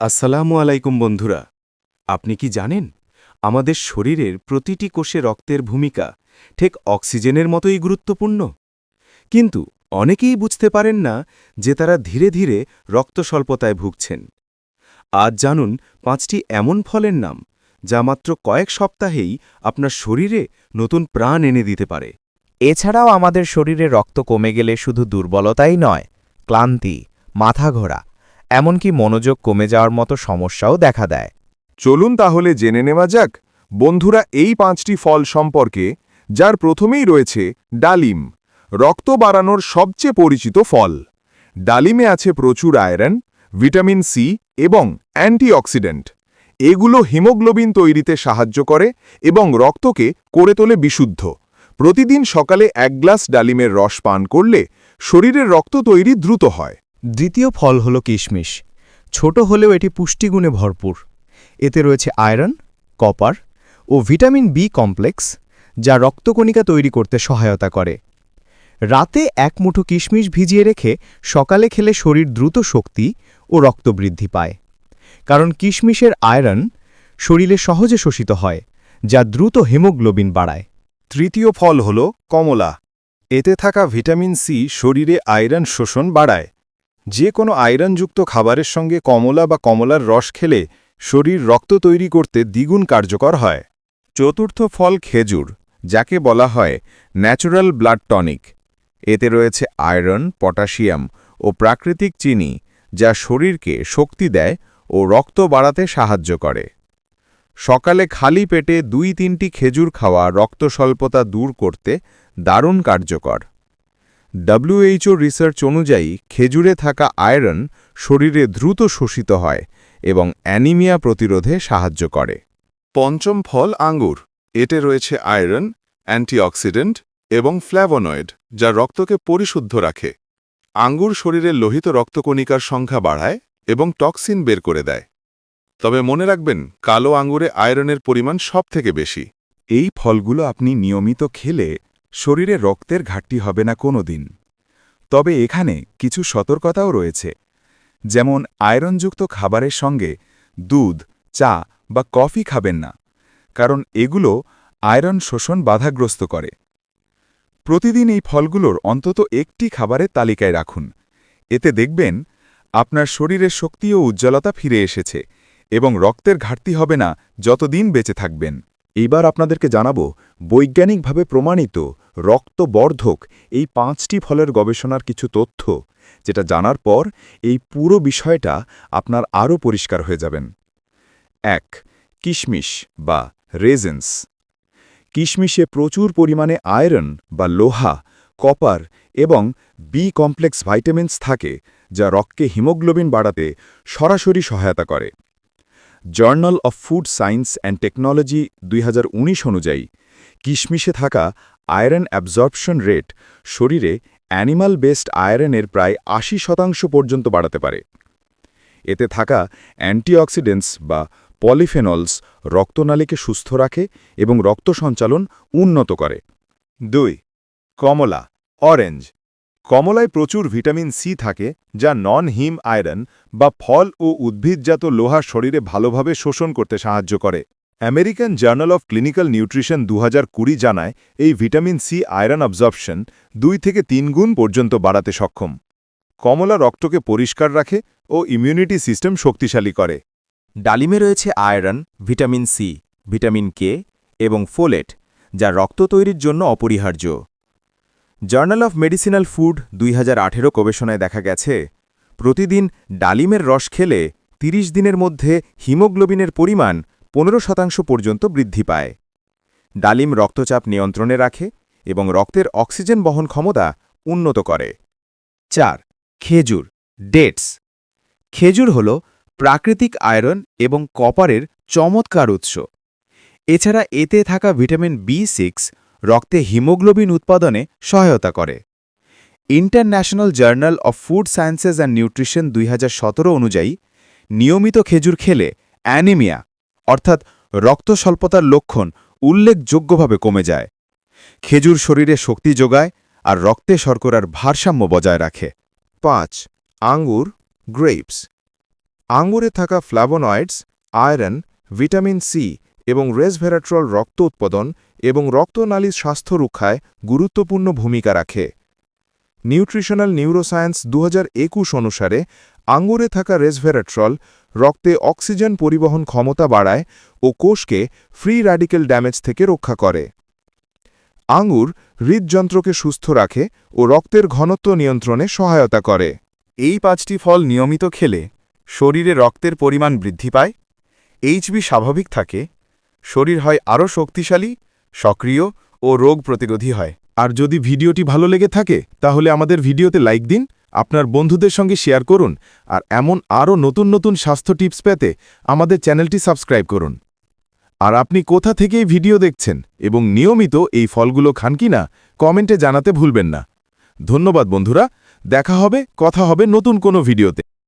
আসসালামু আলাইকুম বন্ধুরা। আপনি কি জানেন, আমাদের শরীরের প্রতিটি কোষে রক্তের ভূমিকা ঠিক অক্সিজেনের মতোই গুরুত্বপূর্ণ? কিন্তু অনেকেই বুঝতে পারেন না যে তারা ধীরে ধীরে রক্তস্বল্পতায় ভুগছেন। আজ জানুন, পাঁচটি এমন ফলের নাম যা মাত্র কয়েক সপ্তাহেই আপনার শরীরে নতুন প্রাণ এনে দিতে পারে। এছাড়াও আমাদের শরীরে রক্ত কমে গেলে শুধু দুর্বলতাই নয়, ক্লান্তি, মাথা ঘোরা এমনকি মনোযোগ কমে যাওয়ার মতো সমস্যাও দেখা দেয়। চলুন তাহলে জেনে নেওয়া যাক, বন্ধুরা এই পাঁচটি ফল সম্পর্কে, যার প্রথমেই রয়েছে ডালিম, রক্ত বাড়ানোর সবচেয়ে পরিচিত ফল। ডালিমে আছে প্রচুর আয়রন, ভিটামিন সি এবং অ্যান্টিঅক্সিডেন্ট। এগুলো হিমোগ্লোবিন তৈরিতে সাহায্য করে এবং রক্তকে করে তোলে বিশুদ্ধ। প্রতিদিন সকালে এক গ্লাস ডালিমের রস পান করলে শরীরের রক্ত তৈরি দ্রুত হয়। দ্বিতীয় ফল হল কিশমিশ। ছোট হলেও এটি পুষ্টিগুণে ভরপুর। এতে রয়েছে আয়রন, কপার ও ভিটামিন বি কমপ্লেক্স, যা রক্তকণিকা তৈরি করতে সহায়তা করে। রাতে এক মুঠো কিশমিশ ভিজিয়ে রেখে সকালে খেলে শরীর দ্রুত শক্তি ও রক্ত বৃদ্ধি পায়। কারণ কিশমিশের আয়রন শরীরে সহজে শোষিত হয়, যা দ্রুত হেমোগ্লোবিন বাড়ায়। তৃতীয় ফল হল কমলা। এতে থাকা ভিটামিন সি শরীরে আয়রন শোষণ বাড়ায়। যে কোনো আয়রনযুক্ত খাবারের সঙ্গে কমলা বা কমলার রস খেলে শরীর রক্ত তৈরি করতে দ্বিগুণ কার্যকর হয়। চতুর্থ ফল খেজুর, যাকে বলা হয় ন্যাচুরাল ব্লাড টনিক। এতে রয়েছে আয়রন, পটাশিয়াম ও প্রাকৃতিক চিনি, যা শরীরকে শক্তি দেয় ও রক্ত বাড়াতে সাহায্য করে। সকালে খালি পেটে দুই তিনটি খেজুর খাওয়া রক্ত স্বল্পতা দূর করতে দারুণ কার্যকর। ডব্লিউএইচও রিসার্চ অনুযায়ী খেজুরে থাকা আয়রন শরীরে দ্রুত শোষিত হয় এবং অ্যানিমিয়া প্রতিরোধে সাহায্য করে। পঞ্চম ফল আঙ্গুর। এতে রয়েছে আয়রন, অ্যান্টিঅক্সিডেন্ট এবং ফ্ল্যাভোনয়েড, যা রক্তকে পরিশুদ্ধ রাখে। আঙ্গুর শরীরের লোহিত রক্তকণিকার সংখ্যা বাড়ায় এবং টক্সিন বের করে দেয়। তবে মনে রাখবেন, কালো আঙ্গুরে আয়রনের পরিমাণ সবথেকে বেশি। এই ফলগুলো আপনি নিয়মিত খেলে শরীরে রক্তের ঘাটতি হবে না কোনো দিন। তবে এখানে কিছু সতর্কতাও রয়েছে, যেমন আয়রনযুক্ত খাবারের সঙ্গে দুধ, চা বা কফি খাবেন না, কারণ এগুলো আয়রন শোষণ বাধাগ্রস্ত করে। প্রতিদিন এই ফলগুলোর অন্তত একটি খাবারের তালিকায় রাখুন। এতে দেখবেন আপনার শরীরের শক্তি ও উজ্জ্বলতা ফিরে এসেছে এবং রক্তের ঘাটতি হবে না যতদিন বেঁচে থাকবেন। এবার আপনাদেরকে জানাব, বৈজ্ঞানিকভাবে প্রমাণিত রক্তবর্ধক এই পাঁচটি ফলের গবেষণার কিছু তথ্য, যেটা জানার পর এই পুরো বিষয়টা আপনার আরও পরিষ্কার হয়ে যাবেন। এক, কিশমিশ বা রেজেন্স। কিশমিশে প্রচুর পরিমাণে আয়রন বা লোহা, কপার এবং বি কমপ্লেক্স ভাইটামিনস থাকে, যা রক্তে হিমোগ্লোবিন বাড়াতে সরাসরি সহায়তা করে। Journal of food science and technology দুই হাজার উনিশ অনুযায়ী, কিশমিশে থাকা আয়রন অ্যাবজর্পশন রেট শরীরে অ্যানিমাল বেসড আয়রনের প্রায় আশি শতাংশ পর্যন্ত বাড়াতে পারে। এতে থাকা অ্যান্টিঅক্সিডেন্টস বা পলিফেনলস রক্তনালীকে সুস্থ রাখে এবং রক্ত সঞ্চালন উন্নত করে। দুই, কমলা, অরেঞ্জ। কমলায় প্রচুর ভিটামিন সি থাকে, যা নন হিম আয়রন বা ফল ও উদ্ভিদজাত লোহা শরীরে ভালোভাবে শোষণ করতে সাহায্য করে। American journal of clinical nutrition দু জানায়, এই ভিটামিন সি আয়রন অবজর্পশন দুই থেকে তিন গুণ পর্যন্ত বাড়াতে সক্ষম। কমলা রক্তকে পরিষ্কার রাখে ও ইমিউনিটি সিস্টেম শক্তিশালী করে। ডালিমে রয়েছে iron vitamin C vitamin K এবং ফোলেট যা রক্ত তৈরির জন্য অপরিহার্য। জার্নাল অফ মেডিসিনাল ফুড দুই হাজার আঠেরো গবেষণায় দেখা গেছে, প্রতিদিন ডালিমের রস খেলে ৩০ দিনের মধ্যে হিমোগ্লোবিনের পরিমাণ পনেরো শতাংশ পর্যন্ত বৃদ্ধি পায়। ডালিম রক্তচাপ নিয়ন্ত্রণে রাখে এবং রক্তের অক্সিজেন বহন ক্ষমতা উন্নত করে। চার, খেজুর, ডেটস। খেজুর হল প্রাকৃতিক আয়রন এবং কপারের চমৎকার উৎস। এছাড়া এতে থাকা ভিটামিন বি সিক্স রক্তে হিমোগ্লোবিন উৎপাদনে সহায়তা করে। International journal of food sciences and nutrition দুই হাজার সতেরো অনুযায়ী, নিয়মিত খেজুর খেলে অ্যানিমিয়া, অর্থাৎ রক্ত স্বল্পতার লক্ষণ, উল্লেখযোগ্যভাবে কমে যায়। খেজুর শরীরে শক্তি যোগায় আর রক্তে শর্করার ভারসাম্য বজায় রাখে। পাঁচ, আঙ্গুর, গ্রেপস। আঙ্গুরে থাকা ফ্ল্যাভোনয়েডস আয়রন, ভিটামিন সি এবং রেসভেরাট্রল রক্ত উৎপাদন এবং রক্তনালীর স্বাস্থ্য রক্ষায় গুরুত্বপূর্ণ ভূমিকা রাখে। নিউট্রিশনাল নিউরোসায়েন্স দু হাজার একুশ অনুসারে আঙ্গুরে থাকা রেসভেরাট্রল রক্তে অক্সিজেন পরিবহন ক্ষমতা বাড়ায় ও কোষকে ফ্রি র্যাডিক্যাল ড্যামেজ থেকে রক্ষা করে। আঙ্গুর হৃদযন্ত্রকে সুস্থ রাখে ও রক্তের ঘনত্ব নিয়ন্ত্রণে সহায়তা করে। এই পাঁচটি ফল নিয়মিত খেলে শরীরে রক্তের পরিমাণ বৃদ্ধি পায় এইচবি স্বাভাবিক থাকে শরীর হয় আরও শক্তিশালী, সক্রিয় ও রোগ প্রতিরোধী হয়। আর যদি ভিডিওটি ভালো লেগে থাকে, তাহলে আমাদের ভিডিওতে লাইক দিন, আপনার বন্ধুদের সঙ্গে শেয়ার করুন, আর এমন আরও নতুন নতুন স্বাস্থ্য টিপস পেতে আমাদের চ্যানেলটি সাবস্ক্রাইব করুন। আর আপনি কোথা থেকে এই ভিডিও দেখছেন এবং নিয়মিত এই ফলগুলো খান কিনা কমেন্টে জানাতে ভুলবেন না। ধন্যবাদ বন্ধুরা, দেখা হবে, কথা হবে নতুন কোনো ভিডিওতে।